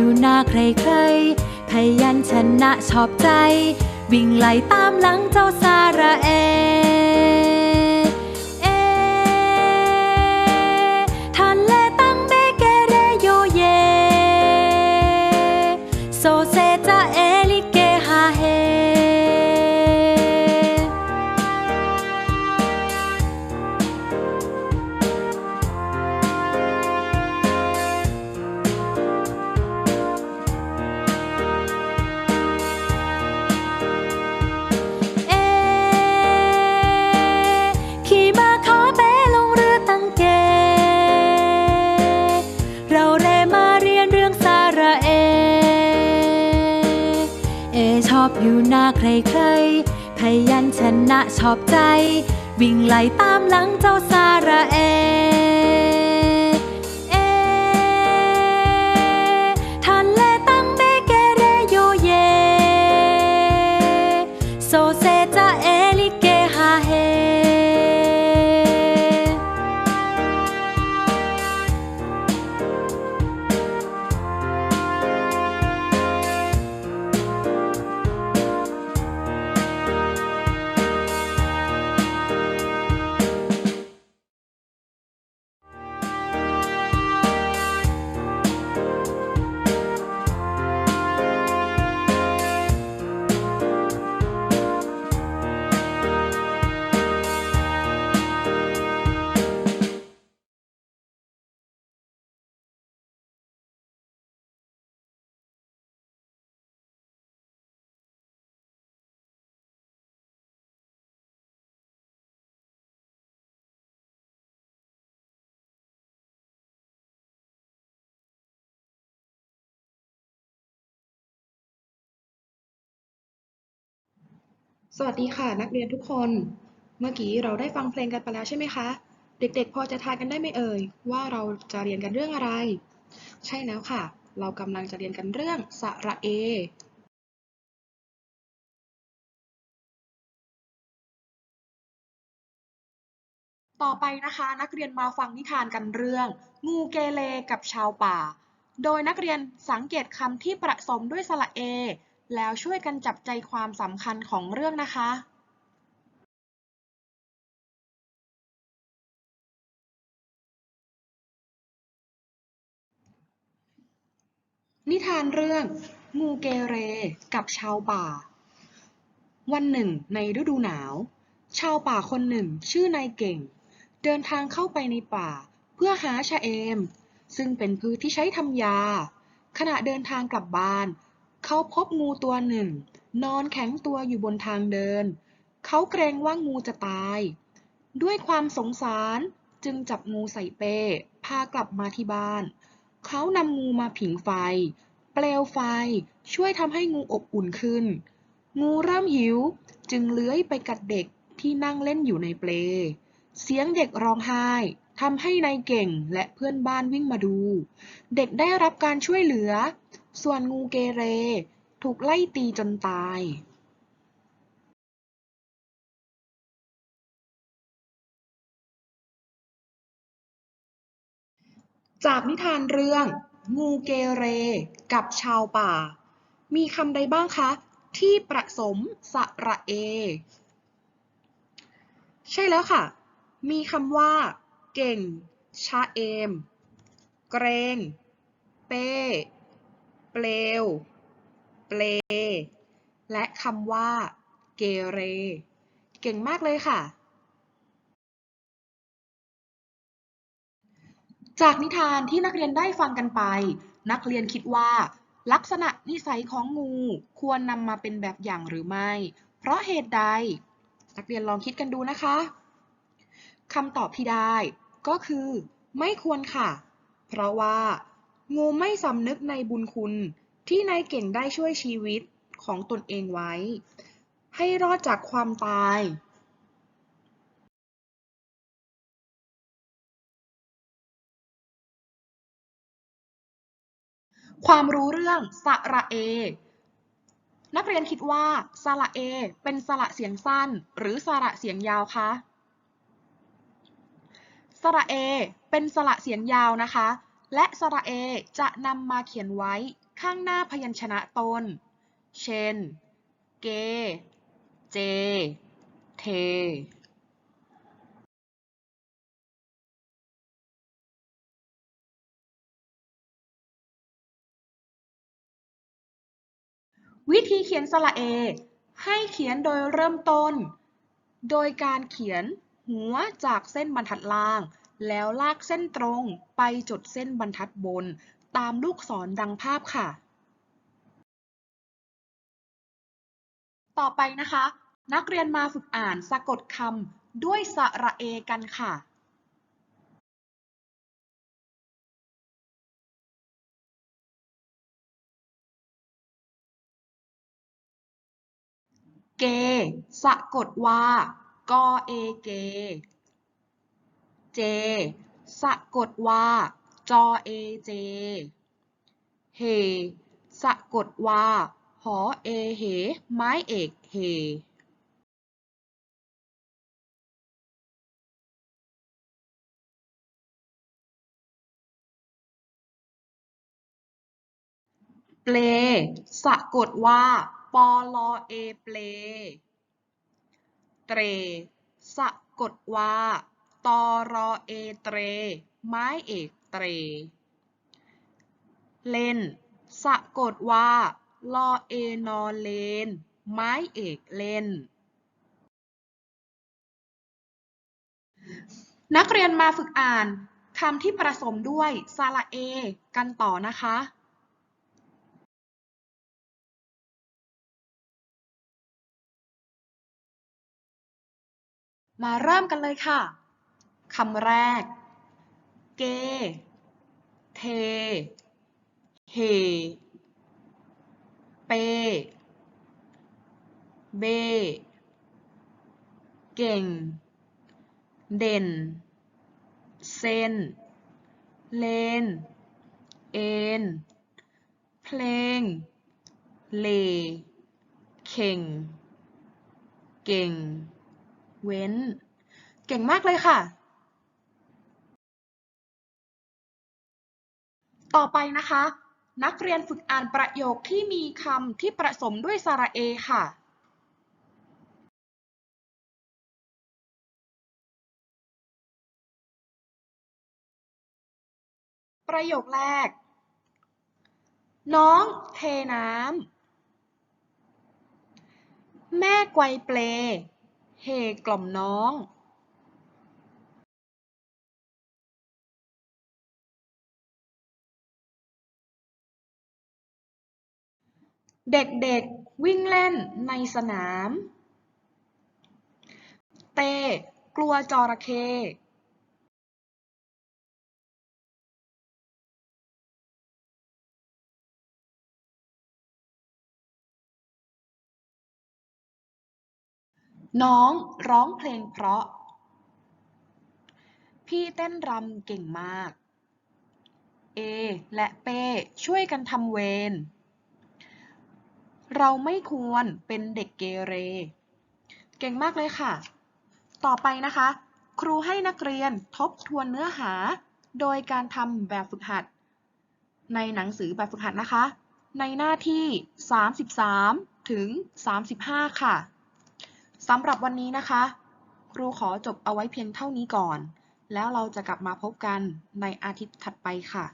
อยู่หน้าใครๆพยันชนะชอบใจ วิ่งไล่ตามหลังเจ้าสาระเอเอ อบอยู่หน้าใครๆพยัญชนะชอบใจ วิ่งไล่ตามหลังเจ้าสาระเอเอ สวัสดีค่ะนักเรียนทุกคน เมื่อกี้เราได้ฟังเพลงกันไปแล้วใช่ไหมคะ เด็กๆ พอจะทายกันได้ไหมเอ่ย ว่าเราจะเรียนกันเรื่องอะไร ใช่แล้วค่ะ เรากำลังจะเรียนกันเรื่องสระเอ ต่อไปนะคะนักเรียนมาฟังนิทานกันเรื่อง งูเกเรกับชาวป่า โดยนักเรียนสังเกตคำที่ประสมด้วยสระเอ แล้วช่วยกันจับใจความสำคัญของเรื่องนะคะนิทานเรื่อง งูเกเร กับชาวป่า วันหนึ่ง ในฤดูหนาว ชาวป่าคนหนึ่งชื่อนายเก่ง เดินทางเข้าไปในป่า เพื่อหาชะเอม ซึ่งเป็นพืชที่ใช้ทำยา ขณะเดินทางกลับบ้าน เขาพบงูตัวหนึ่ง นอนแข็งตัวอยู่บนทางเดิน เขาเกรงว่างูจะตาย ด้วยความสงสารจึงจับงูใส่เป้ พากลับมาที่บ้าน เขานำงูมาผิงไฟ เปลวไฟช่วยทำให้งูอบอุ่นขึ้น งูเริ่มหิวจึงเลื้อยไปกัดเด็กที่นั่งเล่นอยู่ในเปล เสียงเด็กร้องไห้ทำให้นายเก่งและเพื่อนบ้านวิ่งมาดู เด็กได้รับการช่วยเหลือ ส่วนงูเกเรถูกไล่ตีจนตายจากนิทานเรื่อง งูเกเร กับชาวป่า มีคำใดบ้างคะ ที่ประสมสระเอ ใช่แล้วค่ะ มีคำว่า เก่ง ชะเอม เกรง เป้ เปลว เปล และคำว่า เกเร เก่งมากเลยค่ะ จากนิทานที่นักเรียนได้ฟังกันไป นักเรียนคิดว่า ลักษณะนิสัยของงูควรนำมาเป็นแบบอย่างหรือไม่ เพราะเหตุใด นักเรียนลองคิดกันดูนะคะคำตอบที่ได้ก็คือ ไม่ควรค่ะ เพราะว่า งูไม่สำนึกในบุญคุณที่นายเก่งได้ช่วยชีวิตของตนเองไว้ ให้รอดจากความตายความรู้เรื่องสระเอ นักเรียนคิดว่าสระเอ เป็นสระเสียงสั้น หรือสระเสียงยาวคะ สระเอ เป็นสระเสียงยาวนะคะ และสระเอจะนำมาเขียนไว้ข้างหน้าพยัญชนะต้นเช่น เก เจ เทวิธีเขียนสระเอ ให้เขียนโดยเริ่มต้น โดยการเขียนหัวจากเส้นบรรทัดล่าง แล้วลากเส้นตรงไปจดเส้นบรรทัดบน ตามลูกศรดังภาพค่ะ ต่อไปนะคะ นักเรียนมาฝึกอ่านสะกดคำด้วยสระเอกันค่ะเก สะกดว่า กอเอเก เจ สะกดว่า จอเอเจ เฮ สะกดว่า หอเอเห ไม้เอกเฮเปลสะกดว่า ปอลอเอเปลเตร สะกดว่า ตอรอเอเตร ไม้เอกเตร เลน สะกดว่า ลอเอนอเลน ไม้เอกเลน นักเรียนมาฝึกอ่านคำที่ผสมด้วยสระเอ กันต่อนะคะ มาเริ่มกันเลยค่ะ คำแรก เก เท เฮ เป เบ เก่ง เด่นเส้นเลน เอ็นเพลง เล เข่ง เก่ง เว้น เก่งมากเลยค่ะ ต่อไปนะคะ นักเรียนฝึกอ่านประโยคที่มีคำที่ผสมด้วยสระเอค่ะ ประโยคแรก น้องเทน้ำ แม่ไกวเปลเฮกล่อมน้อง เด็กๆวิ่งเล่นในสนาม เตกลัวจระเข้น้องร้องเพลงเพราะ พี่เต้นรำเก่งมาก เอและเป้ช่วยกันทำเวร เราไม่ควรเป็นเด็กเกเร เก่งมากเลยค่ะ ต่อไปนะคะ ครูให้นักเรียนทบทวนเนื้อหา โดยการทำแบบฝึกหัด ในหนังสือแบบฝึกหัดนะคะ ในหน้าที่ 33 ถึง 35 ค่ะสำหรับวันนี้นะคะ ครูขอจบเอาไว้เพียงเท่านี้ก่อน แล้วเราจะกลับมาพบกันในอาทิตย์ถัดไปค่ะ